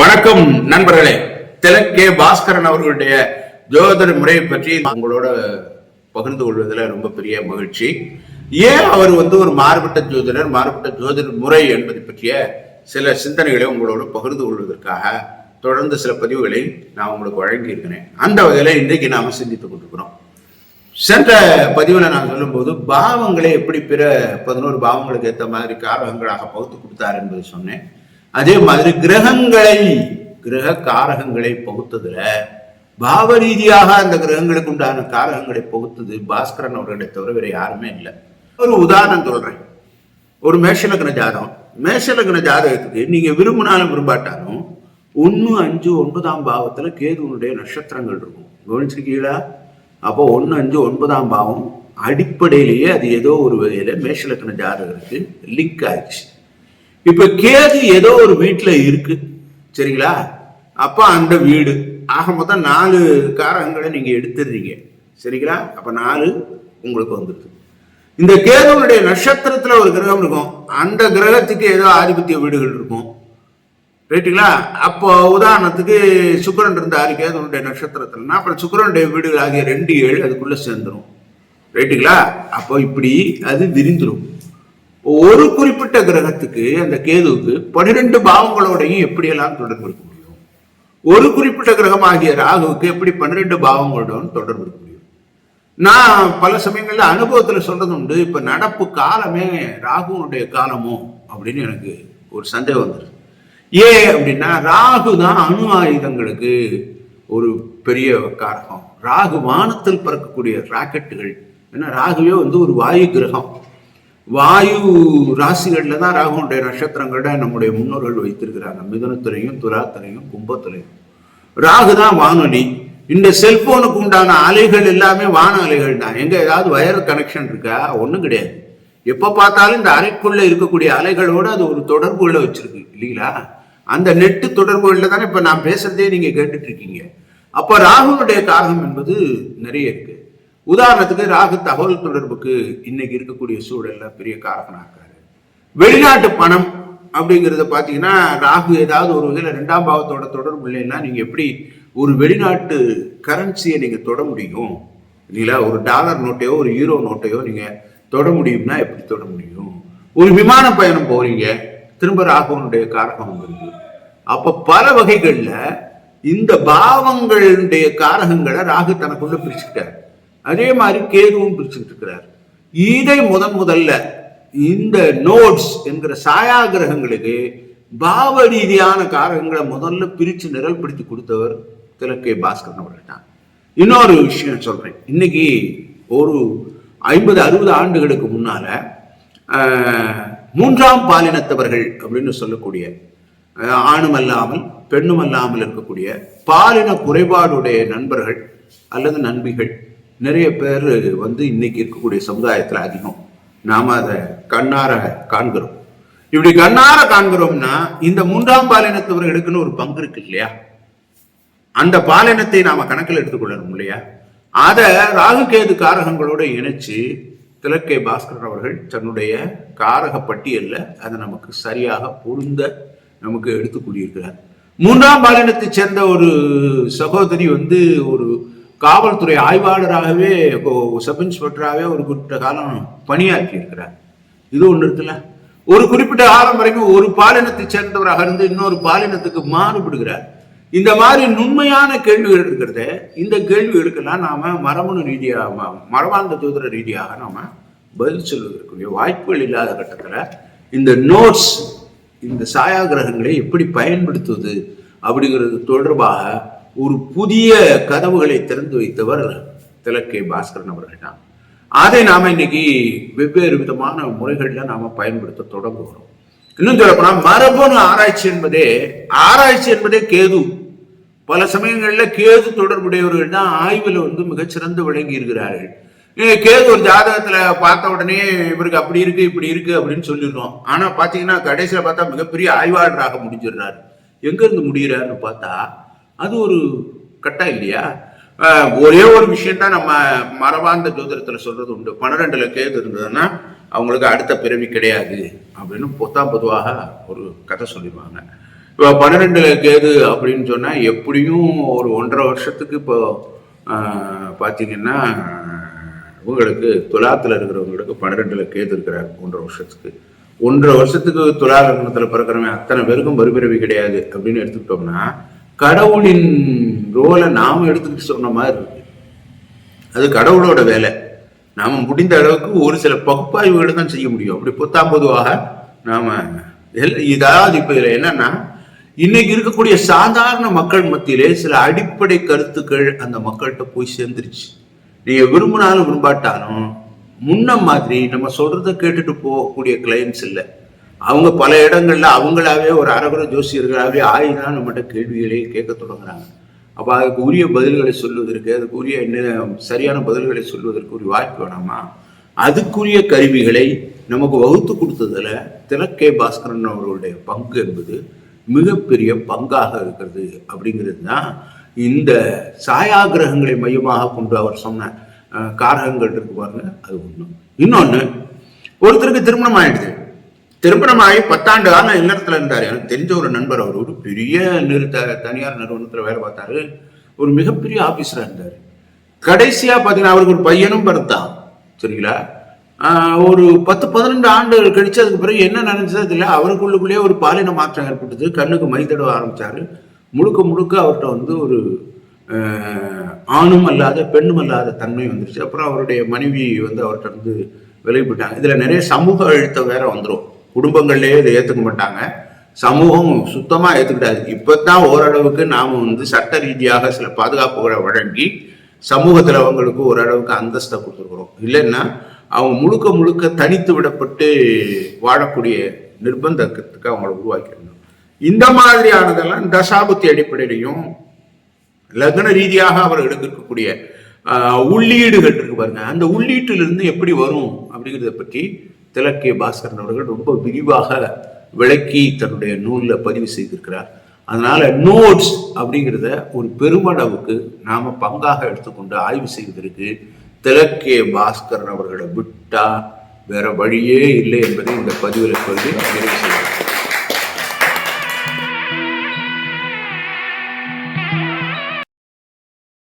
வணக்கம் நண்பர்களே. தெலக்கே பாஸ்கரன் அவர்களுடைய ஜோதிட முறையை பற்றி உங்களோட பகிர்ந்து கொள்வதில் ரொம்ப பெரிய மகிழ்ச்சி. ஏன் அவர் வந்து ஒரு மாறுபட்ட ஜோதிடர் மாறுபட்ட ஜோதிட முறை என்பது பற்றிய சில சிந்தனைகளை உங்களோடு பகிர்ந்து கொள்வதற்காக தொடர்ந்து சில பதிவுகளை நான் உங்களுக்கு வழங்கியிருக்கிறேன். அந்த வகையில் இன்றைக்கு நாம சிந்தித்துக் கொண்டிருக்கிறோம். சென்ற பதிவில் நான் சொல்லும்போது பாவங்களை எப்படி பிற பதினோரு பாவங்களுக்கு ஏற்ற மாதிரி காரகங்களாக பகுத்து கொடுத்தார் என்பதை சொன்னேன். அதே மாதிரி கிரகங்களை கிரக காரகங்களை பகுத்ததுல பாவ ரீதியாக அந்த கிரகங்களுக்கு உண்டான காரகங்களை பகுத்தது பாஸ்கரன் அவர்களை தவிர வேற யாருமே இல்லை. ஒரு உதாரணம் சொல்றேன். ஒரு மேஷலக்ன ஜாதகம். மேஷலக்ன ஜாதகத்துக்கு நீங்க விரும்பினாலும் விரும்பாட்டாலும் ஒன்று அஞ்சு ஒன்பதாம் பாவத்துல கேதுவனுடைய நட்சத்திரங்கள் இருக்கும். கவனிச்சிருக்கீங்களா? அப்போ ஒன்று அஞ்சு ஒன்பதாம் பாவம் அடிப்படையிலேயே அது ஏதோ ஒரு வகையில மேஷலக்கண ஜாதகருக்கு லிங்க் ஆயிடுச்சு. இப்ப கேது ஏதோ ஒரு வீட்டுல இருக்கு சரிங்களா? அப்ப அந்த வீடு ஆக மொத்தம் நாலு காரகங்களை நீங்க எடுத்துடுறீங்க சரிங்களா? அப்ப நாலு உங்களுக்கு வந்துருக்கு இந்த கேதுவனுடைய நட்சத்திரத்துல ஒரு கிரகம் இருக்கும். அந்த கிரகத்துக்கு ஏதோ ஆதிபத்திய வீடுகள் இருக்கும் ரைட்டுங்களா? அப்போ உதாரணத்துக்கு சுக்கரன் இருந்தாரு கேதுவனுடைய நட்சத்திரத்துலன்னா அப்புறம் சுக்கிரனுடைய வீடுகள் ஆகிய ரெண்டு ஏழு அதுக்குள்ள சேர்ந்துடும் ரைட்டுங்களா? அப்போ இப்படி அது விரிந்துடும் ஒரு குறிப்பிட்ட கிரகத்துக்கு அந்த கேதுவுக்கு பன்னிரெண்டு பாவங்களோடையும் எப்படியெல்லாம் தொடர்பு இருக்க முடியும்? ஒரு குறிப்பிட்ட கிரகம் ஆகிய ராகுவுக்கு எப்படி பன்னிரெண்டு பாவங்களுடன் தொடர்பு இருக்க முடியும்? நான் பல சமயங்களில் அனுபவத்தில் சொல்றது உண்டு இப்போ நடப்பு காலமே ராகுனுடைய காலமோ அப்படின்னு எனக்கு ஒரு சந்தேகம் வந்துடுது ஏன் அப்படின்னா ராகு தான் அணு ஆயுதங்களுக்கு ஒரு பெரிய காரகம். ராகு வானத்தில் பறக்கக்கூடிய ராக்கெட்டுகள். ஏன்னா ராகுவே வந்து ஒரு வாயு கிரகம். வாயு ராசிகளில் தான் ராகுனுடைய நட்சத்திரங்கள நம்முடைய முன்னோர்கள் வைத்திருக்கிறாங்க. மிதுனத்துறையும் துலாத்துறையும் கும்பத்துறையும் ராகு தான் வானொலி. இந்த செல்போனுக்கு உண்டான அலைகள் எல்லாமே வான அலைகள் தான். எங்கே ஏதாவது வயர் கனெக்ஷன் இருக்கா? ஒன்றும் கிடையாது. எப்போ பார்த்தாலும் இந்த அறைக்குள்ளே இருக்கக்கூடிய அலைகளோடு அது ஒரு தொடர்புகளை வச்சுருக்கு இல்லைங்களா? அந்த நெட்டு தொடர்புகளில் தானே இப்போ நான் பேசுறதே நீங்கள் கேட்டுட்ருக்கீங்க அப்போ ராகுனுடைய காரணம் என்பது நிறைய இருக்குது உதாரணத்துக்கு ராகு தகவல் தொடர்புக்கு இன்னைக்கு இருக்கக்கூடிய சூழல்ல பெரிய காரணம் இருக்காரு. வெளிநாட்டு பணம் அப்படிங்கிறத பார்த்தீங்கன்னா ராகு ஏதாவது ஒரு வகையில் ரெண்டாம் பாவத்தோட தொடர்பு இல்லைன்னா நீங்க எப்படி ஒரு வெளிநாட்டு கரன்சியை நீங்க தொட முடியும்? இல்லைங்களா ஒரு டாலர் நோட்டையோ ஒரு யூரோ நோட்டையோ நீங்க தொட முடியும்னா எப்படி தொட முடியும்? ஒரு விமான பயணம் போறீங்க திரும்ப ராகுவனுடைய காரகம் வந்துருக்கு அப்ப பல வகைகள்ல இந்த பாவங்களுடைய காரகங்களை ராகு தனக்குள்ள பிரிச்சுக்கிட்டார். அதே மாதிரி கேதுவும் பிரிச்சுக்கிட்டு இருக்கிறார் இதை முதன் முதல்ல இந்த நோட்ஸ் என்கிற சாயா கிரகங்களுக்கு பாவ ரீதியான காரகங்களை முதல்ல பிரித்து நிரல்படுத்தி கொடுத்தவர் திலக்கே பாஸ்கரன் அவர்கள் தான். இன்னொரு விஷயம் சொல்கிறேன் இன்னைக்கு ஒரு ஐம்பது அறுபது ஆண்டுகளுக்கு முன்னால் மூன்றாம் பாலினத்தவர்கள் அப்படின்னு சொல்லக்கூடிய ஆணுமல்லாமல் ஆணும் அல்லாமல் பெண்ணும் அல்லாமல் இருக்கக்கூடிய பாலின குறைபாடுடைய நண்பர்கள் அல்லது நண்பிகள் நிறைய பேர் வந்து இன்னைக்கு இருக்கக்கூடிய சமுதாயத்தில் அதிகம். நாம் அதை கண்ணார காண்கிறோம். இப்படி கண்ணார காண்கிறோம்னா இந்த மூன்றாம் பாலினத்தவர்களுக்குன்னு ஒரு பங்கு இருக்கு இல்லையா? அந்த பாலினத்தை நாம கணக்கில் எடுத்துக்கொள்ளணும் இல்லையா? அதை ராகுகேது காரகங்களோட இணைச்சு திலக்கே பாஸ்கரன் அவர்கள் தன்னுடைய காரக பட்டியலில் அதை நமக்கு சரியாக பொருந்த நமக்கு எடுத்துக் கூறியிருக்கிறார் மூன்றாம் பாலினத்தைச் சேர்ந்த ஒரு சகோதரி வந்து ஒரு காவல்துறை ஆய்வாளராகவே இப்போ சப் இன்ஸ்பெக்டராகவே ஒரு குறிப்பிட்ட காலம் பணியாற்றி இருக்கிறார் இது ஒன்று இருக்குல்ல? ஒரு குறிப்பிட்ட காலம் வரைக்கும் ஒரு பாலினத்தை சேர்ந்தவராக இருந்து இன்னொரு பாலினத்துக்கு மாறுபடுகிறார். இந்த மாதிரி நுண்மையான கேள்விகள் இருக்கிறத இந்த கேள்விகளுக்கெல்லாம் நாம மரபணு ரீதியாக மரபார்ந்த தூதர ரீதியாக நாம பதில் சொல்வதற்குரிய வாய்ப்புகள் இல்லாத கட்டத்தில் இந்த நோட்ஸ் இந்த சாயா கிரகங்களை எப்படி பயன்படுத்துவது அப்படிங்கிறது தொடர்பாக ஒரு புதிய கதவுகளை திறந்து வைத்தவர் திலக்கே பாஸ்கரன் அவர்கள் தான். அதை நாம் இன்னைக்கு வெவ்வேறு விதமான முறைகளில் நாம் பயன்படுத்த தொடங்குகிறோம். இன்னும் சொல்லப்போனால் மரபணு ஆராய்ச்சி என்பதே ஆராய்ச்சி என்பதே கேது. பல சமயங்களில் கேது தொடர்புடையவர்கள் தான் ஆய்வில் வந்து மிகச்சிறந்து விளங்கி இருக்கிறார்கள். கேது ஒரு ஜாதகத்தில் பார்த்த உடனே இவருக்கு அப்படி இருக்கு இப்படி இருக்கு அப்படின்னு சொல்லிடுறோம். ஆனால் பார்த்தீங்கன்னா கடைசியில் பார்த்தா மிகப்பெரிய ஆய்வாளராக முடிஞ்சிடுறாரு. எங்கேருந்து முடிகிறாருன்னு பார்த்தா அது ஒரு கட்டா இல்லையா ஒரே ஒரு விஷயம் தான் நம்ம மரபார்ந்த ஜோதிடத்தில் சொல்றது உண்டு. பன்னிரெண்டுல கேது இருந்ததுன்னா அவங்களுக்கு அடுத்த பிறவி கிடையாது. அப்படின்னு பொத்தாம் பொதுவாக ஒரு கதை சொல்லிடுவாங்க. இப்போ பன்னிரெண்டுல கேது அப்படின்னு சொன்னா எப்படியும் ஒரு ஒன்றரை வருஷத்துக்கு இப்போ பார்த்தீங்கன்னா இவங்களுக்கு துலாத்தில் இருக்கிறவங்களுக்கு பன்னிரெண்டுல கேது இருக்கிறார் ஒன்றரை வருஷத்துக்கு. ஒன்றரை வருஷத்துக்கு துலா லக்னத்துல பிறக்கிறவங்க அத்தனை பேருக்கும் மறுபிறவி கிடையாது அப்படின்னு எடுத்துக்கிட்டோம்னா கடவுளின் ரோலை நாம் எடுத்துக்கிட்டு சொன்ன மாதிரி இருக்கு. அது கடவுளோட வேலை. நாம் முடிந்த அளவுக்கு ஒரு சில பகுப்பாய்வுகளை தான் செய்ய முடியும். அப்படி பொத்தாம் பொதுவாக நாம் எல்- இதாவது இப்போ இதில் என்னன்னா இன்னைக்கு இருக்கக்கூடிய சாதாரண மக்கள் மத்தியிலே சில அடிப்படை கருத்துக்கள் அந்த மக்கள்கிட்ட போய் சேர்ந்துருச்சு. நீங்கள் விரும்பினாலும் விரும்பாட்டாலும் முன்ன மாதிரி நம்ம சொல்றதை கேட்டுட்டு போகக்கூடிய கிளைண்ட்ஸ் இல்லை. அவங்க பல இடங்களில் அவங்களாவே ஒரு அரகுர ஜோசியர்களாகவே ஆயினா நம்மகிட்ட கேள்விகளே கேட்க தொடங்குறாங்க. அப்போ அதுக்கு உரிய பதில்களை சொல்வதற்கு அதுக்கு உரிய என்ன சரியான பதில்களை சொல்வதற்கு ஒரு வாய்ப்பு வேணாமா? அதுக்குரிய கருவிகளை நமக்கு வகுத்து கொடுத்ததில் திலக்கே பாஸ்கரன் அவர்களுடைய பங்கு என்பது மிகப்பெரிய பங்காக இருக்கிறது அப்படிங்கிறது தான் இந்த சாயாகிரகங்களை மையமாக கொண்டு அவர் சொன்ன காரகங்கள் இருக்கு பாருங்க அது ஒன்று இன்னொன்று ஒருத்தருக்கு திருமணம் ஆயிடுது. திருமணம் ஆகி பத்தாண்டு காலம் இல்லறத்துல இருந்தார் எனக்கு தெரிஞ்ச ஒரு நண்பர் அவர் ஒரு பெரிய நிறுத்த தனியார் நிறுவனத்துல வேலை பார்த்தாரு. ஒரு மிகப்பெரிய ஆஃபீஸராக இருந்தார். கடைசியா பாத்தீங்கன்னா அவருக்கு ஒரு பையனும் பிறந்தான் சரிங்களா? ஒரு பத்து பதினெண்டு ஆண்டுகள் கழிச்சு அதுக்கு பிறகு என்ன நினைச்சது இல்லை அவருக்குள்ளுக்குள்ளேயே ஒரு பாலின மாற்றம் ஏற்பட்டது. கண்ணுக்கு மை தடவ ஆரம்பிச்சாரு. முழுக்க முழுக்க அவர்கிட்ட வந்து ஒரு ஆணும் அல்லாத பெண்ணும் அல்லாத தன்மை வந்துருச்சு. அப்புறம் அவருடைய மனைவி வந்து அவர்கிட்ட இருந்து விலகி போயிட்டாங்க. இதுல நிறைய சமூக அழுத்தம் வேற வந்துடும் குடும்பங்கள்லேயே இதை ஏற்றுக்க மாட்டாங்க. சமூகம் சுத்தமாக ஏற்றுக்கிட்டாது இப்போ தான் ஓரளவுக்கு நாம் வந்து சட்ட ரீதியாக சில பாதுகாப்புகளை வழங்கி சமூகத்தில் அவங்களுக்கு ஓரளவுக்கு அந்தஸ்தை கொடுத்துருக்குறோம். இல்லைன்னா அவங்க முழுக்க முழுக்க தனித்து விடப்பட்டு வாழக்கூடிய நிர்பந்தத்துக்கு அவங்கள உருவாக்கிடணும். இந்த மாதிரியானதெல்லாம் தசாபுத்தி அடிப்படையிலையும் லக்ன ரீதியாக அவர்களுக்கு இருக்கக்கூடிய உள்ளீடுகள் இருக்கு பாருங்க. அந்த உள்ளீட்டிலிருந்து எப்படி வரும் அப்படிங்கிறத பற்றி திலக்கிய பாஸ்கரன் அவர்கள் ரொம்ப விரிவாக விளக்கி தன்னுடைய நூலில் பதிவு செய்திருக்கிறார். அதனால நோட்ஸ் அப்படிங்கிறத ஒரு பெருமளவுக்கு நாம பங்காக எடுத்துக்கொண்டு ஆய்வு செய்வதற்கு திலக்கிய பாஸ்கரன் அவர்களை விட்டா வேற வழியே இல்லை என்பதை இந்த பதிவில் சொல்லி நிறைவு செய்கிறேன்